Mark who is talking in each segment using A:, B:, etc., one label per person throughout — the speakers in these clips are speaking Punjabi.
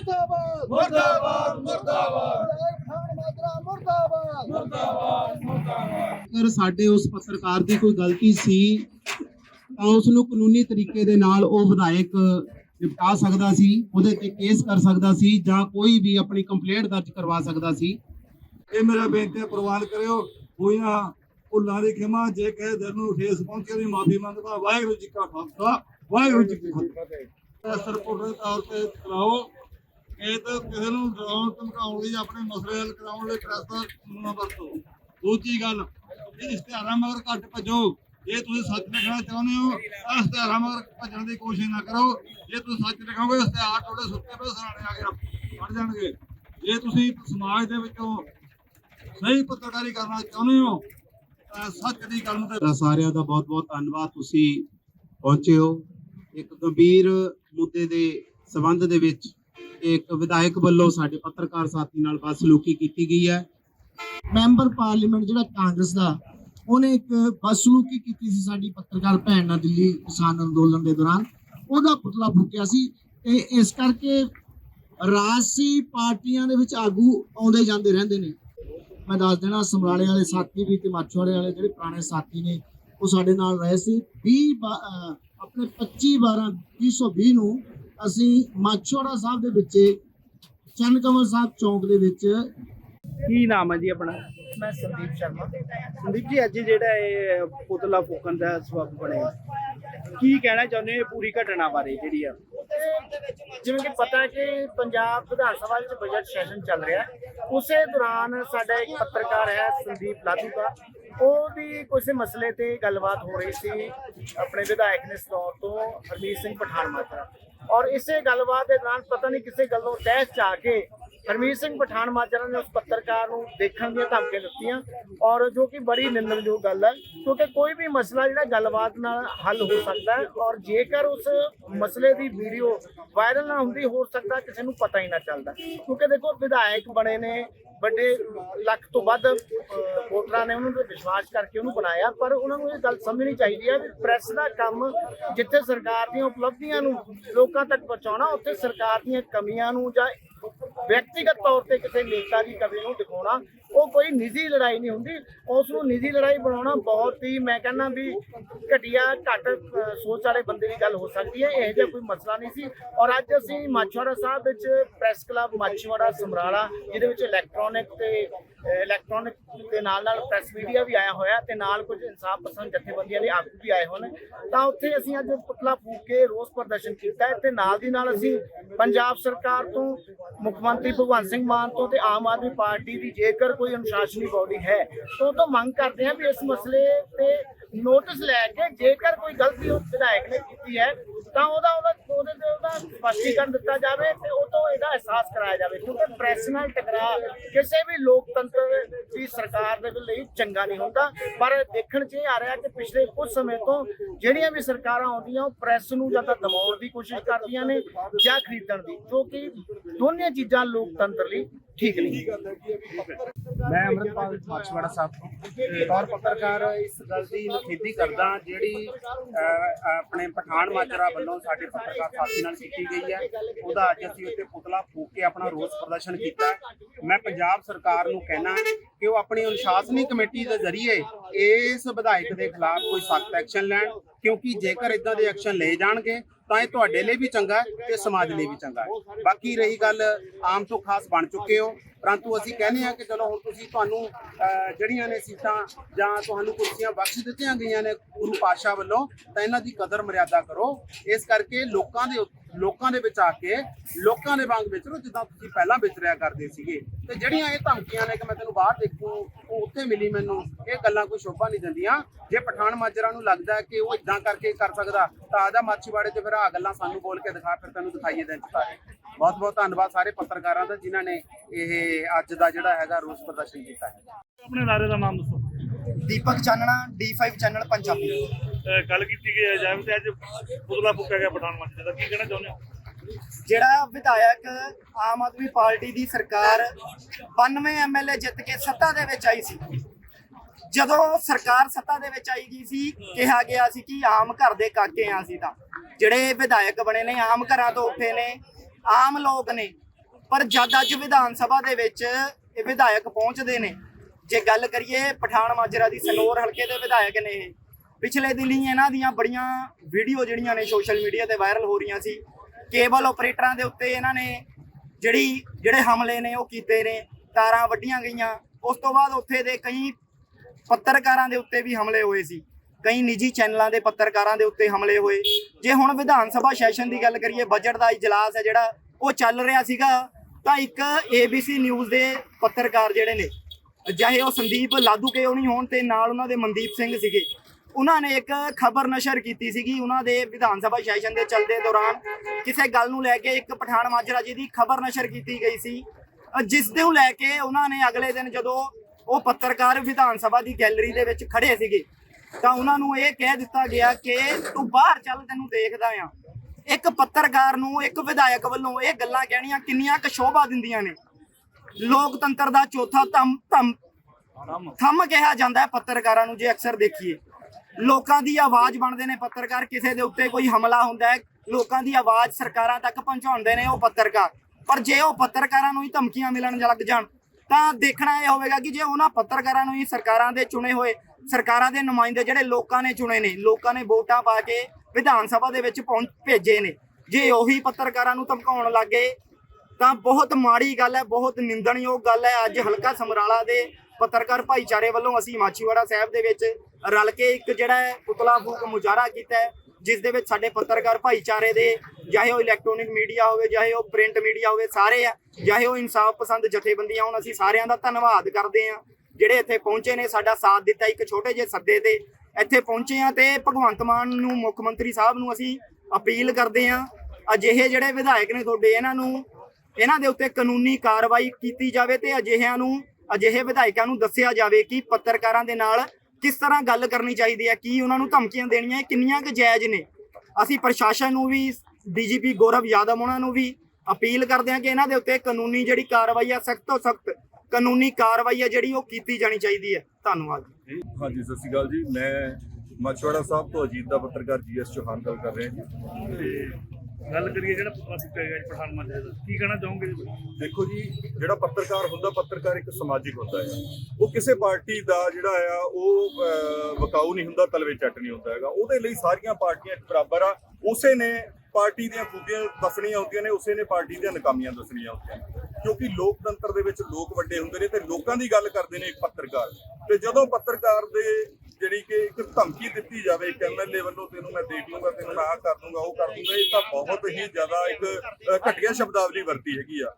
A: ਮੁਰਦਾਬਾਦ।
B: ਮੁਰਦਾਬਾਦ ਮੁਰਦਾਬਾਦ।
A: ਖਾਨ ਮਾਜਰਾ ਮੁਰਦਾਬਾਦ।
C: ਅਗਰ ਸਾਡੇ ਉਸ ਪੱਤਰਕਾਰ ਦੀ ਕੋਈ ਗਲਤੀ ਸੀ ਤਾਂ ਉਸ ਨੂੰ ਕਾਨੂੰਨੀ ਤਰੀਕੇ ਦੇ ਨਾਲ ਉਹ ਵਿਧਾਇਕ ਨਿਪਟਾ ਸਕਦਾ ਸੀ ਉਹਦੇ ਤੇ ਕੇਸ ਕਰ ਸਕਦਾ ਸੀ ਜਾਂ ਕੋਈ ਵੀ ਆਪਣੀ ਕੰਪਲੇਂਟ ਦਰਜ ਕਰਵਾ ਸਕਦਾ ਸੀ।
B: ਇਹ ਮੇਰਾ ਬੇਨਤੀ ਹੈ, ਪ੍ਰਵਾਨ ਕਰਿਓ। ਹੋਈਆਂ ਭੁੱਲਾਂ ਦੀ ਖਿਮਾ ਜੇ ਕਿਸੇ ਦਿਲ ਨੂੰ ਠੇਸ ਪਹੁੰਚੇ ਦੀ ਮਾਫੀ ਮੰਗਦਾ ਵਾਹਿਗੁਰੂ ਜੀ ਕਾ ਖਾਲਸਾ ਵਾਹਿਗੁਰੂ ਜੀ ਕੀ ਫਤਿਹ। ਅਸਰ ਪੂਰੇ ਤੌਰ ਤੇ ਕਰਾਓ। ਇਹ ਤਾਂ ਕਿਸੇ ਨੂੰ ਡਰਾਉਣ, ਧਮਕਾਉਣ ਲਈ ਆਪਣੇ ਮਸਲੇ ਹੱਲ ਕਰਾਉਣ ਲਈ ਪ੍ਰੈਸ ਦਾ ਨਾ ਵਰਤੋ। ਦੂਜੀ ਗੱਲ ਇਹ ਇਸ਼ਤਿਹਾਰਾਂ ਮਗਰ ਘੱਟ ਭੱਜੋ। ਜੇ ਤੁਸੀਂ ਸੱਚ ਲਿਖਣਾ ਚਾਹੁੰਦੇ ਹੋ ਇਸ਼ਤਿਹਾਰਾਂ ਮਗਰ ਭੱਜਣ ਦੀ ਕੋਸ਼ਿਸ਼ ਨਾ ਕਰੋ। ਜੇ ਤੁਸੀਂ ਸੱਚ ਲਿਖੋਗੇ, ਇਸ਼ਤਿਹਾਰ ਤੁਹਾਡੇ ਸੁੱਤੇ ਪਏ ਸਰਾਣੇ ਆ ਕੇ ਫੜ ਜਾਣਗੇ। ਜੇ ਤੁਸੀਂ ਸਮਾਜ ਦੇ ਵਿੱਚੋਂ ਸਹੀ ਪੱਤਰਕਾਰੀ ਕਰਨਾ ਚਾਹੁੰਦੇ ਹੋ, ਤਾਂ ਸੱਚ ਦੀ ਗੱਲ ਤੇ
C: ਸਾਰਿਆਂ ਦਾ ਬਹੁਤ-ਬਹੁਤ ਧੰਨਵਾਦ। ਤੁਸੀਂ ਪਹੁੰਚੇ ਹੋ। ਇੱਕ ਗੰਭੀਰ ਮੁੱਦੇ ਦੇ ਸਬੰਧ ਦੇ ਵਿੱਚ ਇੱਕ ਵਿਧਾਇਕ ਵੱਲੋਂ ਸਾਡੇ ਪੱਤਰਕਾਰ ਸਾਥੀ ਨਾਲ ਬਦਸਲੂਕੀ ਕੀਤੀ ਗਈ ਹੈ।
A: ਮੈਂਬਰ ਪਾਰਲੀਮੈਂਟ ਜਿਹੜਾ ਕਾਂਗਰਸ ਦਾ, ਉਹਨੇ ਇੱਕ ਬਦਸਲੂਕੀ ਕੀਤੀ ਸੀ ਸਾਡੀ ਪੱਤਰਕਾਰ ਭੈਣ ਨਾਲ ਦਿੱਲੀ ਕਿਸਾਨ ਅੰਦੋਲਨ ਦੇ ਦੌਰਾਨ। ਉਹਦਾ ਪੁਤਲਾ ਫੂਕਿਆ ਸੀ ਤੇ ਇਸ ਕਰਕੇ ਰਾਜਸੀ ਪਾਰਟੀਆਂ ਦੇ ਵਿੱਚ ਆਗੂ ਆਉਂਦੇ ਜਾਂਦੇ ਰਹਿੰਦੇ ਨੇ। ਮੈਂ ਦੱਸ ਦੇਣਾ, ਸਮਰਾਲੇ ਵਾਲੇ ਸਾਥੀ ਵੀ ਤੇ ਮਾਛੋੜੇ ਵਾਲੇ ਜਿਹੜੇ ਪੁਰਾਣੇ ਸਾਥੀ ਨੇ, ਉਹ ਸਾਡੇ ਨਾਲ ਰਹੇ ਸੀ। 20 ਬਾ- ਅਹ ਆਪਣੇ 25 12 2020 ਨੂੰ ਅਸੀਂ ਮਾਛੋੜਾ ਸਾਹਿਬ ਦੇ ਵਿੱਚ ਚੰਨ ਕਮਲ ਸਾਹਿਬ ਚੌਂਕ ਦੇ ਵਿੱਚ
D: ਕੀ ਨਾਮ ਹੈ ਜੀ ਆਪਣਾ?
A: ਮੈਂ ਸੰਦੀਪ ਸ਼ਰਮਾ।
D: ਸੰਦੀਪ ਜੀ ਅੱਜ ਜਿਹੜਾ ਇਹ ਪੁਤਲਾ ਫੂਕਣ ਦਾ ਸਬਬ ਬਣਿਆ। ਕੀ ਕਹਿਣਾ ਚਾਹੁੰਦੇ ਹੋ ਇਹ ਪੂਰੀ ਘਟਨਾ ਬਾਰੇ ਜਿਹੜੀ ਆ?
A: ਜਿਵੇਂ ਕਿ ਪਤਾ ਹੈ ਕਿ ਪੰਜਾਬ ਵਿਧਾਨ ਸਭਾ ਵਿੱਚ ਬਜਟ ਸੈਸ਼ਨ ਚੱਲ ਰਿਹਾ ਹੈ। ਉਸੇ ਦੌਰਾਨ ਸਾਡਾ ਇੱਕ ਪੱਤਰਕਾਰ ਹੈ ਸੰਦੀਪ ਲਾਧੂਕਾ ਉਹਦੀ ਕਿਸੇ ਮਸਲੇ ਤੇ ਗੱਲਬਾਤ ਹੋ ਰਹੀ ਸੀ ਆਪਣੇ ਵਿਧਾਇਕ ਨੇ ਸਤੌਰ ਤੋਂ ਹਰਮੀਤ ਸਿੰਘ ਪਠਾਨ ਮਾਜਰਾ। ਔਰ ਇਸੇ ਗੱਲਬਾਤ ਦੇ ਦੌਰਾਨ ਪਤਾ ਨਹੀਂ ਕਿਸੇ ਗੱਲੋਂ ਤਹਿਸ ਚ ਆ ਕੇ ਹਰਮੀਤ ਸਿੰਘ ਪਠਾਨ ਮਾਜਰਾ ਨੇ ਉਸ ਪੱਤਰਕਾਰ ਨੂੰ ਦੇਖਣ ਦੀਆਂ ਧਮਕੀਆਂ ਦਿੱਤੀਆਂ ਔਰ ਜੋ ਕਿ ਬੜੀ ਨਿੰਦਣਯੋਗ ਗੱਲ ਹੈ, ਕਿਉਂਕਿ ਕੋਈ ਵੀ ਮਸਲਾ ਜਿਹੜਾ ਗੱਲਬਾਤ ਨਾਲ ਹੱਲ ਹੋ ਸਕਦਾ ਹੈ ਔਰ ਜੇਕਰ ਉਸ ਮਸਲੇ ਦੀ ਵੀਡੀਓ ਵਾਇਰਲ ਨਾ ਹੁੰਦੀ, ਹੋ ਸਕਦਾ ਕਿਸੇ ਨੂੰ ਪਤਾ ਹੀ ਨਾ ਚੱਲਦਾ। ਕਿਉਂਕਿ ਦੇਖੋ, ਵਿਧਾਇਕ ਬਣੇ ਨੇ, ਵੱਡੇ ਲੱਖ ਤੋਂ ਵੱਧ ਵੋਟਰਾਂ ਨੇ ਉਹਨਾਂ ਤੇ ਵਿਸ਼ਵਾਸ ਕਰਕੇ ਉਹਨੂੰ ਬਣਾਇਆ, ਪਰ ਉਹਨਾਂ ਨੂੰ ਇਹ ਗੱਲ ਸਮਝਣੀ ਚਾਹੀਦੀ ਹੈ ਕਿ ਪ੍ਰੈਸ ਦਾ ਕੰਮ ਜਿੱਥੇ ਸਰਕਾਰ ਦੀਆਂ ਉਪਲਬਧੀਆਂ ਨੂੰ ਲੋਕਾਂ ਤੱਕ ਪਹੁੰਚਾਉਣਾ, ਉੱਥੇ ਸਰਕਾਰ ਦੀਆਂ ਕਮੀਆਂ ਨੂੰ ਜਾਂ ਵਿਅਕਤੀਗਤ ਤੌਰ ਤੇ ਕਿਸੇ ਨੇਤਾ ਦੀ ਕਮੀ ਨੂੰ ਦਿਖਾਉਣਾ ਉਹ ਕੋਈ ਨਿੱਜੀ ਲੜਾਈ ਨਹੀਂ ਹੁੰਦੀ। ਉਸ ਨੂੰ ਨਿੱਜੀ ਲੜਾਈ ਬਣਾਉਣਾ ਬਹੁਤ ਹੀ, ਮੈਂ ਕਹਿੰਦਾ ਵੀ ਘਟੀਆ, ਘੱਟ ਸੋਚ ਵਾਲੇ ਬੰਦੇ ਦੀ ਗੱਲ ਹੋ ਸਕਦੀ ਹੈ। ਇਹੋ ਜਿਹਾ ਕੋਈ ਮਸਲਾ ਨਹੀਂ ਸੀ। ਔਰ ਅੱਜ ਅਸੀਂ ਮਾਛਵਾੜਾ ਸਾਹਿਬ ਵਿੱਚ ਪ੍ਰੈਸ ਕਲੱਬ ਮਾਛਵਾੜਾ ਸਮਰਾਲਾ, ਜਿਹਦੇ ਵਿੱਚ ਇਲੈਕਟ੍ਰੋਨਿਕ ਤੇ ਇਲੈਕਟ੍ਰੋਨਿਕ ਦੇ ਨਾਲ ਨਾਲ ਪ੍ਰੈਸ ਮੀਡੀਆ ਵੀ ਆਇਆ ਹੋਇਆ ਤੇ ਨਾਲ ਕੁਝ ਇਨਸਾਫ ਪਸੰਦ ਜਥੇਬੰਦੀਆਂ ਦੇ ਆਗੂ ਵੀ ਆਏ ਹੋਏ ਨੇ ਤਾਂ ਉੱਥੇ ਅਸੀਂ ਅੱਜ ਪੁਤਲਾ ਫੂਕ ਕੇ ਰੋਸ ਪ੍ਰਦਰਸ਼ਨ ਕੀਤਾ ਹੈ ਤੇ ਨਾਲ ਦੀ ਨਾਲ ਅਸੀਂ ਪੰਜਾਬ ਸਰਕਾਰ ਤੋਂ, ਮੁੱਖ ਮੰਤਰੀ ਭਗਵੰਤ ਸਿੰਘ ਮਾਨ ਤੋਂ ਤੇ ਆਮ ਆਦਮੀ ਪਾਰਟੀ ਦੀ ਜੇਕਰ ਕੋਈ ਅਨੁਸ਼ਾਸਨੀ ਬੋਡੀ ਹੈ, ਤਾਂ ਤੋਂ ਮੰਗ ਕਰਦੇ ਹਾਂ ਵੀ ਇਸ ਮਸਲੇ ਤੇ ਨੋਟਿਸ ਲੈ ਕੇ ਜੇਕਰ ਕੋਈ ਗਲਤੀ ਉਸ ਵਿਧਾਇਕ ਨੇ ਕੀਤੀ ਹੈ, ਤਾਂ ਉਹਦਾ ਉਹਦਾ ਉਹਦੇ ਤੇ ਉਹਦਾ ਸਪਸ਼ਟੀਕਰਨ ਦਿੱਤਾ ਜਾਵੇ ਤੇ ਉਹ ਤੋਂ ਇਹਦਾ ਅਹਿਸਾਸ ਕਰਾਇਆ ਜਾਵੇ, ਕਿਉਂਕਿ ਪ੍ਰੈਸ ਨਾਲ ਟਕਰਾ ਕਿਸੇ ਵੀ ਲੋਕਤੰਤਰ ਦੀ ਸਰਕਾਰ ਦੇ ਲਈ ਚੰਗਾ ਨਹੀਂ ਹੁੰਦਾ। ਪਰ ਦੇਖਣ 'ਚ ਇਹ ਆ ਰਿਹਾ ਕਿ ਪਿਛਲੇ ਕੁਝ ਸਮੇਂ ਤੋਂ ਜਿਹੜੀਆਂ ਵੀ ਸਰਕਾਰਾਂ ਆਉਂਦੀਆਂ, ਉਹ ਪ੍ਰੈਸ ਨੂੰ ਜਾਂ ਤਾਂ ਦਬਾਉਣ ਦੀ ਕੋਸ਼ਿਸ਼ ਕਰਦੀਆਂ ਨੇ ਜਾਂ ਖਰੀਦਣ ਦੀ, ਜੋ ਕਿ ਦੋਨੇ ਚੀਜ਼ਾਂ ਲੋਕਤੰਤਰ ਲਈ ਠੀਕ ਨਹੀਂ।
D: ਮੈਂ ਅਮਰਪਾਲ ਮਾਛਵਾੜਾ ਸਾਹਿਬ ਤੋਂ। ਤੌਰ ਪੱਤਰਕਾਰ ਇਸ ਗੱਲ ਦੀ ਨਖੇਦੀ ਕਰਦਾ ਜਿਹੜੀ ਆਪਣੇ ਪਠਾਨ ਮਾਜਰਾ ਵੱਲੋਂ ਸਾਡੇ ਪੱਤਰਕਾਰ ਸਾਥੀ ਨਾਲ ਕੀਤੀ ਗਈ ਹੈ। ਉਹਦਾ ਅੱਜ ਅਸੀਂ ਉੱਤੇ ਪੁਤਲਾ ਫੂਕ ਕੇ ਆਪਣਾ ਰੋਸ ਪ੍ਰਦਰਸ਼ਨ ਕੀਤਾ। ਮੈਂ ਪੰਜਾਬ ਸਰਕਾਰ ਨੂੰ ਕਹਿਣਾ ਕਿ ਉਹ ਆਪਣੀ ਅਨੁਸ਼ਾਸਨੀ ਕਮੇਟੀ ਦੇ ਜ਼ਰੀਏ ਇਸ ਵਿਧਾਇਕ ਦੇ ਖਿਲਾਫ ਕੋਈ ਸਖਤ ਐਕਸ਼ਨ ਲੈਣ, ਕਿਉਂਕਿ ਜੇਕਰ ਇਦਾਂ ਦੇ ਐਕਸ਼ਨ ਲਏ ਜਾਣਗੇ, ਤਾਂ ਇਹ ਤੁਹਾਡੇ ਲਈ ਵੀ ਚੰਗਾ ਹੈ ਤੇ ਸਮਾਜ ਲਈ ਵੀ ਚੰਗਾ ਹੈ। ਬਾਕੀ ਰਹੀ ਗੱਲ ਆਮ ਤੋਂ ਖਾਸ ਬਣ ਚੁੱਕੇ ਹੋ, ਪਰੰਤੂ ਅਸੀਂ ਕਹਿੰਦੇ ਹਾਂ ਕਿ ਚਲੋ ਹੁਣ ਤੁਸੀਂ ਤੁਹਾਨੂੰ ਜਿਹੜੀਆਂ ਨੇ ਸੀਟਾਂ ਜਾਂ ਤੁਹਾਨੂੰ ਕੁਰਸੀਆਂ ਬਖਸ਼ ਦਿੱਤੀਆਂ ਗਈਆਂ ਨੇ ਗੁਰੂ ਪਾਤਸ਼ਾਹ ਵੱਲੋਂ, ਤਾਂ ਇਹਨਾਂ ਦੀ ਕਦਰ ਮਰਿਆਦਾ ਕਰੋ। ਇਸ ਕਰਕੇ ਲੋਕਾਂ ਦੇ ਉੱਤੇ ਲੋਕਾਂ ਦੇ ਵਿੱਚ ਆ ਕੇ ਲੋਕਾਂ ਦੇ ਵਾਂਗ ਵਿਚਰੋ ਜਿੱਦਾਂ ਤੁਸੀਂ ਪਹਿਲਾਂ ਵਿਚਰਿਆ ਕਰਦੇ ਸੀਗੇ। ਤੇ ਜਿਹੜੀਆਂ ਇਹ ਧਮਕੀਆਂ ਨੇ ਕਿ ਮੈਂ ਤੈਨੂੰ ਬਾਹਰ ਦੇਖੂ ਉਹ ਉੱਥੇ ਮਿਲੀ ਮੈਨੂੰ ਇਹ ਗੱਲਾਂ ਕੋਈ ਸ਼ੋਭਾ ਨਹੀਂ ਦਿੰਦੀਆਂ। ਜੇ ਪਠਾਨ ਮਾਜਰਾ ਨੂੰ ਲੱਗਦਾ ਹੈ ਕਿ ਉਹ ਇਦਾਂ ਕਰਕੇ ਕਰ ਸਕਦਾ ਤਾਂ ਆਦਾ ਮਾਛੀਵਾੜੇ ਤੇ ਫਿਰ ਆ ਗੱਲਾਂ ਸਾਨੂੰ ਬੋਲ ਕੇ ਦਿਖਾ ਫਿਰ ਤੈਨੂੰ ਦਿਖਾਈਏ ਦਿਨ ਚਤਾਰੇ ਬਹੁਤ ਬਹੁਤ ਧੰਨਵਾਦ ਸਾਰੇ ਪੱਤਰਕਾਰਾਂ ਦਾ ਜਿਨ੍ਹਾਂ ਨੇ ਇਹ ਅੱਜ ਦਾ ਜਿਹੜਾ ਹੈਗਾ ਰੋਸ ਪ੍ਰਦਰਸ਼ਨ ਕੀਤਾ ਹੈ।
E: ਆਪਣੇ ਨਾਰੇ ਦਾ ਨਾਮ ਦੱਸੋ।
F: ਦੀਪਕ ਚਾਨਣਾ D5 ਚੈਨਲ ਪੰਜਾਬੀ।
E: ਗੱਲ ਕੀਤੀ ਗਈ ਹੈ ਤੇ ਅੱਜ ਪੁਤਲਾ ਫੂਕਿਆ ਗਿਆ ਪਠਾਨ ਮਾਜਰੇ ਕੀ ਕਹਿਣਾ ਚਾਹੁੰਦੇ ਹੋ?
F: ਜਿਹੜਾ ਵਿਧਾਇਕ ਆਮ ਆਦਮੀ ਪਾਰਟੀ ਦੀ ਸਰਕਾਰ 92 ਐਮਐਲਏ ਜਿੱਤ ਕੇ ਸੱਤਾ ਦੇ ਵਿੱਚ ਆਈ ਸੀ। ਜਦੋਂ ਸਰਕਾਰ ਸੱਤਾ ਦੇ ਵਿੱਚ ਆਈ ਗਈ ਸੀ, ਕਿਹਾ ਗਿਆ ਸੀ ਕਿ ਆਮ ਘਰ ਦੇ ਕਾਕੇ ਆ ਸੀ ਤਾਂ। ਜਿਹੜੇ ਵਿਧਾਇਕ ਬਣੇ ਨੇ, ਆਮ ਘਰਾਂ ਤੋਂ ਉੱਠੇ ਨੇ, ਆਮ ਲੋਕ ਨੇ। ਪਰ ਜਦ ਅੱਜ ਵਿਧਾਨ ਸਭਾ ਦੇ ਵਿੱਚ ਇਹ ਵਿਧਾਇਕ ਪਹੁੰਚਦੇ ਨੇ, ਜੇ ਗੱਲ ਕਰੀਏ ਪਠਾਨ ਮਾਜਰਾ ਦੀ, ਸਨੋਰ ਹਲਕੇ ਦੇ ਵਿਧਾਇਕ ਨੇ ਪਿਛਲੇ ਦਿਨੀ ਇਹਨਾਂ ਦੀਆਂ ਬੜੀਆਂ ਵੀਡੀਓ ਜਿਹੜੀਆਂ ਨੇ ਸੋਸ਼ਲ ਮੀਡੀਆ ਤੇ ਵਾਇਰਲ ਹੋ ਰਹੀਆਂ ਸੀ ਕੇਬਲ ਆਪਰੇਟਰਾਂ ਦੇ ਉੱਤੇ ਇਹਨਾਂ ਨੇ ਜਿਹੜੀ, ਜਿਹੜੇ ਹਮਲੇ ਨੇ ਉਹ ਕੀਤੇ ਨੇ, ਤਾਰਾਂ ਵੱਢੀਆਂ ਗਈਆਂ, ਉਸ ਤੋਂ ਬਾਅਦ ਉੱਥੇ ਦੇ ਕਈ ਪੱਤਰਕਾਰਾਂ ਦੇ ਉੱਤੇ ਵੀ ਹਮਲੇ ਹੋਏ ਸੀ, ਕਈ ਨਿੱਜੀ ਚੈਨਲਾਂ ਦੇ ਪੱਤਰਕਾਰਾਂ ਦੇ ਉੱਤੇ ਹਮਲੇ ਹੋਏ। ਜੇ ਹੁਣ ਵਿਧਾਨ ਸਭਾ ਸੈਸ਼ਨ ਦੀ ਗੱਲ ਕਰੀਏ ਬਜਟ ਦਾ ਇਜਲਾਸ ਹੈ ਜਿਹੜਾ, ਉਹ ਚੱਲ ਰਿਹਾ ਸੀਗਾ, ਤਾਂ ਇੱਕ ABC ਨਿਊਜ਼ ਦੇ ਪੱਤਰਕਾਰ ਜਿਹੜੇ ਨੇ, ਚਾਹੇ ਉਹ ਸੰਦੀਪ ਲਾਦੂ ਕੇ ਉਹ ਨਹੀਂ ਹੋਣ ਤੇ ਨਾਲ ਉਹਨਾਂ ਦੇ ਮਨਦੀਪ ਸਿੰਘ ਸੀਗੇ ਉਹਨਾਂ ਨੇ ਇੱਕ ਖਬਰ ਨਸ਼ਰ ਕੀਤੀ ਸੀਗੀ ਉਹਨਾਂ ਦੇ ਵਿਧਾਨ ਸਭਾ ਸੈਸ਼ਨ ਦੇ ਚੱਲਦੇ ਦੌਰਾਨ ਕਿਸੇ ਗੱਲ ਨੂੰ ਲੈ ਕੇ ਇੱਕ ਪਠਾਨ ਮਾਜਰਾ ਜੀ ਦੀ ਖਬਰ ਨਸ਼ਰ ਕੀਤੀ ਗਈ ਸੀ। ਜਿਸ ਨੂੰ ਲੈ ਕੇ ਉਹਨਾਂ ਨੇ ਅਗਲੇ ਦਿਨ ਜਦੋਂ ਉਹ ਪੱਤਰਕਾਰ ਵਿਧਾਨ ਸਭਾ ਦੀ ਗੈਲਰੀ ਦੇ ਵਿੱਚ ਖੜੇ ਸੀਗੇ ਤਾਂ ਉਹਨਾਂ ਨੂੰ ਇਹ ਕਹਿ ਦਿੱਤਾ ਗਿਆ ਕਿ ਤੂੰ ਬਾਹਰ ਚੱਲ ਤੈਨੂੰ ਦੇਖਦਾ ਆ। ਇੱਕ ਪੱਤਰਕਾਰ ਨੂੰ ਇੱਕ ਵਿਧਾਇਕ ਵੱਲੋਂ ਇਹ ਗੱਲਾਂ ਕਹਿਣੀਆਂ ਕਿੰਨੀਆਂ ਕੁ ਸ਼ੋਭਾ ਦਿੰਦੀਆਂ ਨੇ। ਲੋਕਤੰਤਰ ਦਾ ਚੌਥਾ ਧੰਮ ਧੰਮ ਥੰਮ ਕਿਹਾ ਜਾਂਦਾ ਹੈ ਪੱਤਰਕਾਰਾਂ ਨੂੰ ਜੇ ਅਕਸਰ ਦੇਖੀਏ। ਲੋਕਾਂ ਦੀ ਆਵਾਜ਼ ਬਣਦੇ ਨੇ ਪੱਤਰਕਾਰ, ਕਿਸੇ ਦੇ ਉੱਤੇ ਕੋਈ ਹਮਲਾ ਹੁੰਦਾ ਹੈ, ਲੋਕਾਂ ਦੀ ਆਵਾਜ਼ ਸਰਕਾਰਾਂ ਤੱਕ ਪਹੁੰਚਾਉਂਦੇ ਨੇ ਉਹ ਪੱਤਰਕਾਰ। ਪਰ ਜੇ ਉਹ ਪੱਤਰਕਾਰਾਂ ਨੂੰ ਹੀ ਧਮਕੀਆਂ ਮਿਲਣ ਲੱਗ ਜਾਣ, ਤਾਂ ਦੇਖਣਾ ਇਹ ਹੋਵੇਗਾ ਕਿ ਜੇ ਉਹਨਾਂ ਪੱਤਰਕਾਰਾਂ ਨੂੰ ਹੀ ਸਰਕਾਰਾਂ ਦੇ ਚੁਣੇ ਹੋਏ, ਸਰਕਾਰਾਂ ਦੇ ਨੁਮਾਇੰਦੇ ਜਿਹੜੇ ਲੋਕਾਂ ਨੇ ਚੁਣੇ ਨੇ, ਲੋਕਾਂ ਨੇ ਵੋਟਾਂ ਪਾ ਕੇ ਵਿਧਾਨ ਸਭਾ ਦੇ ਵਿੱਚ ਪਹੁੰਚ ਭੇਜੇ ਨੇ, ਜੇ ਉਹੀ ਪੱਤਰਕਾਰਾਂ ਨੂੰ ਧਮਕਾਉਣ ਲੱਗੇ ਤਾਂ ਬਹੁਤ ਮਾੜੀ ਗੱਲ ਹੈ, ਬਹੁਤ ਨਿੰਦਣਯੋਗ ਗੱਲ ਹੈ। ਅੱਜ ਹਲਕਾ ਸਮਰਾਲਾ ਦੇ ਪੱਤਰਕਾਰ ਭਾਈਚਾਰੇ ਵੱਲੋਂ ਅਸੀਂ ਮਾਛੀਵਾੜਾ ਸਾਹਿਬ ਦੇ ਵਿੱਚ ਰਲ ਕੇ ਇੱਕ ਜਿਹੜਾ ਪੁਤਲਾ ਫੂਕ ਮੁਜ਼ਾਹਰਾ ਕੀਤਾ ਜਿਸ ਦੇ ਵਿੱਚ ਸਾਡੇ ਪੱਤਰਕਾਰ ਭਾਈਚਾਰੇ ਦੇ, ਚਾਹੇ ਉਹ ਇਲੈਕਟ੍ਰੋਨਿਕ ਮੀਡੀਆ ਹੋਵੇ, ਚਾਹੇ ਉਹ ਪ੍ਰਿੰਟ ਮੀਡੀਆ ਹੋਵੇ, ਸਾਰੇ ਆ, ਚਾਹੇ ਉਹ ਇਨਸਾਫ ਪਸੰਦ ਜਥੇਬੰਦੀਆਂ ਹੋਣ, ਅਸੀਂ ਸਾਰਿਆਂ ਦਾ ਧੰਨਵਾਦ ਕਰਦੇ ਹਾਂ। ਜਿਹੜੇ ਇੱਥੇ ਪਹੁੰਚੇ ਨੇ, ਸਾਡਾ ਸਾਥ ਦਿੱਤਾ ਇੱਕ ਛੋਟੇ ਜਿਹੇ ਸੱਦੇ ਤੇ। ਇੱਥੇ ਪਹੁੰਚੇ ਆ ਤੇ ਭਗਵੰਤ ਮਾਨ ਨੂੰ, ਮੁੱਖ ਮੰਤਰੀ ਸਾਹਿਬ ਨੂੰ ਅਸੀਂ ਅਪੀਲ ਕਰਦੇ ਹਾਂ, ਅਜਿਹੇ ਜਿਹੜੇ ਵਿਧਾਇਕ ਨੇ ਤੁਹਾਡੇ, ਇਹਨਾਂ ਨੂੰ, ਇਹਨਾਂ ਦੇ ਉੱਤੇ ਕਾਨੂੰਨੀ ਕਾਰਵਾਈ ਕੀਤੀ ਜਾਵੇ ਤੇ ਅਜਿਹਿਆਂ ਨੂੰ ਅਜਿਹੇ ਵਿਧਾਇਕਾਂ ਨੂੰ ਦੱਸਿਆ ਜਾਵੇ ਕਿ ਪੱਤਰਕਾਰਾਂ ਦੇ ਨਾਲ ਕਿਸ ਤਰ੍ਹਾਂ ਗੱਲ ਕਰਨੀ ਚਾਹੀਦੀ ਹੈ, ਕੀ ਉਹਨਾਂ ਨੂੰ ਧਮਕੀਆਂ ਦੇਣੀਆਂ ਕਿੰਨੀਆਂ ਕੁ ਜਾਇਜ਼ ਨੇ। ਅਸੀਂ ਪ੍ਰਸ਼ਾਸਨ ਨੂੰ ਵੀ, ਡੀਜੀਪੀ ਗੌਰਵ ਯਾਦਵ ਉਹਨਾਂ ਨੂੰ ਵੀ ਅਪੀਲ ਕਰਦੇ ਹਾਂ ਕਿ ਇਹਨਾਂ ਦੇ ਉੱਤੇ ਕਾਨੂੰਨੀ ਜਿਹੜੀ ਕਾਰਵਾਈ ਹੈ, ਸਖਤ ਤੋਂ ਸਖਤ ਕਾਨੂੰਨੀ ਕਾਰਵਾਈ ਹੈ, ਜਿਹੜੀ ਉਹ ਕੀਤੀ ਜਾਣੀ ਚਾਹੀਦੀ ਹੈ। ਧੰਨਵਾਦ।
G: ਜੀ ਹਾਂਜੀ, ਸਤਿ ਸ਼੍ਰੀ ਅਕਾਲ ਜੀ। ਮੈਂ ਮਛਵਾੜਾ ਸਾਹਿਬ ਤੋਂ ਅਜੀਤ ਦਾ ਪੱਤਰਕਾਰ ਜੀਐਸ ਚੌਹਾਨ ਗੱਲ ਕਰ ਰਿਹਾ ਜੀ।
E: ਤੇ ਗੱਲ ਕਰੀਏ ਜਿਹੜਾ ਪੁਤਲਾ ਫੂਕਿਆ ਗਿਆ ਜੀ ਪਠਾਨ ਮਾਜਰੇ ਦਾ, ਕੀ ਕਹਿਣਾ ਚਾਹੋਗੇ ਜੀ?
G: ਦੇਖੋ ਜੀ, ਜਿਹੜਾ ਪੱਤਰਕਾਰ ਹੁੰਦਾ, ਪੱਤਰਕਾਰ ਇੱਕ ਸਮਾਜਿਕ ਹੁੰਦਾ ਹੈ। ਉਹ ਕਿਸੇ ਪਾਰਟੀ ਦਾ ਜਿਹੜਾ ਆ, ਉਹ ਵਕਾਊ ਵਿਕਾਊ ਨਹੀਂ ਹੁੰਦਾ, ਤਲਵੇ ਚੱਟ ਨਹੀਂ ਹੁੰਦਾ ਹੈਗਾ। ਉਹਦੇ ਲਈ ਸਾਰੀਆਂ ਪਾਰਟੀਆਂ ਇੱਕ ਬਰਾਬਰ ਆ। ਉਸੇ ਨੇ ਪਾਰਟੀ ਦੀਆਂ ਖੂਬੀਆਂ ਦੱਸਣੀਆਂ ਹੁੰਦੀਆਂ ਨੇ, ਉਸੇ ਨੇ ਪਾਰਟੀ ਦੀਆਂ ਨਾਕਾਮੀਆਂ ਦੱਸਣੀਆਂ ਹੁੰਦੀਆਂ ਨੇ। ਕਿਉਂਕਿ ਲੋਕਤੰਤਰ ਦੇ ਵਿੱਚ ਲੋਕ ਵੱਡੇ ਹੁੰਦੇ ਨੇ ਤੇ ਲੋਕਾਂ ਦੀ ਗੱਲ ਕਰਦੇ ਨੇ ਇੱਕ ਪੱਤਰਕਾਰ। ਤੇ ਜਦੋਂ ਪੱਤਰਕਾਰ ਦੇ ਜਿਹੜੀ ਕਿ ਇੱਕ ਧਮਕੀ ਦਿੱਤੀ ਜਾਵੇ, ਇੱਕ ਐਮਐਲਏ ਵੱਲੋਂ ਤੈਨੂੰ ਮੈਂ ਦੇਖ ਲੂੰਗਾ ਤੈਨੂੰ ਮੈਂ ਆਹ ਕਰ ਦੂੰਗਾ ਉਹ ਕਰ ਦੂੰਗਾ ਇਹ ਤਾਂ ਬਹੁਤ ਹੀ ਜ਼ਿਆਦਾ ਇੱਕ ਘਟੀਆ ਸ਼ਬਦਾਵਲੀ ਵਰਤੀ ਹੈਗੀ ਆ।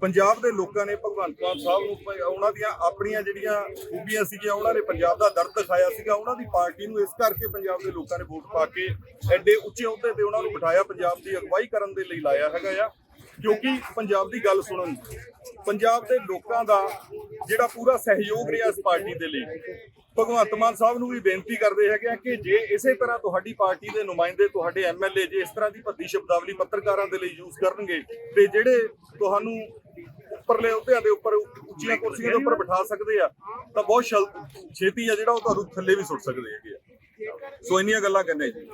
G: ਪੰਜਾਬ ਦੇ ਲੋਕਾਂ ਨੇ ਭਗਵੰਤ ਮਾਨ ਸਾਹਿਬ ਨੂੰ ਉਹਨਾਂ ਦੀਆਂ ਆਪਣੀਆਂ ਜਿਹੜੀਆਂ ਖੂਬੀਆਂ ਸੀਗੀਆਂ, ਉਹਨਾਂ ਨੇ ਪੰਜਾਬ ਦਾ ਦਰਦ ਦਿਖਾਇਆ ਸੀਗਾ, ਉਹਨਾਂ ਦੀ ਪਾਰਟੀ ਨੂੰ ਇਸ ਕਰਕੇ ਪੰਜਾਬ ਦੇ ਲੋਕਾਂ ਨੇ ਵੋਟ ਪਾ ਕੇ ਐਡੇ ਉੱਚੇ ਅਹੁਦੇ ਤੇ ਉਹਨਾਂ ਨੂੰ ਬਿਠਾਇਆ, ਪੰਜਾਬ ਦੀ ਅਗਵਾਈ ਕਰਨ ਦੇ ਲਈ ਲਾਇਆ ਹੈਗਾ ਆ। ਕਿਉਂਕਿ ਪੰਜਾਬ ਦੀ ਗੱਲ ਸੁਣਨ ਪੰਜਾਬ ਦੇ ਲੋਕਾਂ ਦਾ ਜਿਹੜਾ ਪੂਰਾ ਸਹਿਯੋਗ ਰਿਹਾ ਇਸ ਪਾਰਟੀ ਦੇ ਲਈ, ਭਗਵੰਤ ਮਾਨ ਸਾਹਿਬ ਨੂੰ ਵੀ ਬੇਨਤੀ ਕਰਦੇ ਹੈਗੇ ਆ ਕਿ ਜੇ ਇਸੇ ਤਰ੍ਹਾਂ ਤੁਹਾਡੀ ਪਾਰਟੀ ਦੇ ਨੁਮਾਇੰਦੇ, ਤੁਹਾਡੇ ਐਮਐਲਏ ਜੇ ਇਸ ਤਰ੍ਹਾਂ ਦੀ ਭੱਦੀ ਸ਼ਬਦਾਵਲੀ ਪੱਤਰਕਾਰਾਂ ਦੇ ਲਈ ਯੂਜ਼ ਕਰਨਗੇ, ਤੇ ਜਿਹੜੇ ਤੁਹਾਨੂੰ ਉੱਪਰਲੇ ਅਹੁਦਿਆਂ ਦੇ ਉੱਪਰ ਉੱਚੀਆਂ ਕੁਰਸੀਆਂ ਦੇ ਉੱਪਰ ਬਿਠਾ ਸਕਦੇ ਆ, ਤਾਂ ਬਹੁਤ ਛਲ- ਛੇਤੀ ਆ ਜਿਹੜਾ ਉਹ ਤੁਹਾਨੂੰ ਥੱਲੇ ਵੀ ਸੁੱਟ ਸਕਦੇ ਹੈਗੇ ਆ। ਸੋ ਇੰਨੀਆਂ ਗੱਲਾਂ ਕਰਨੇ ਜੀ।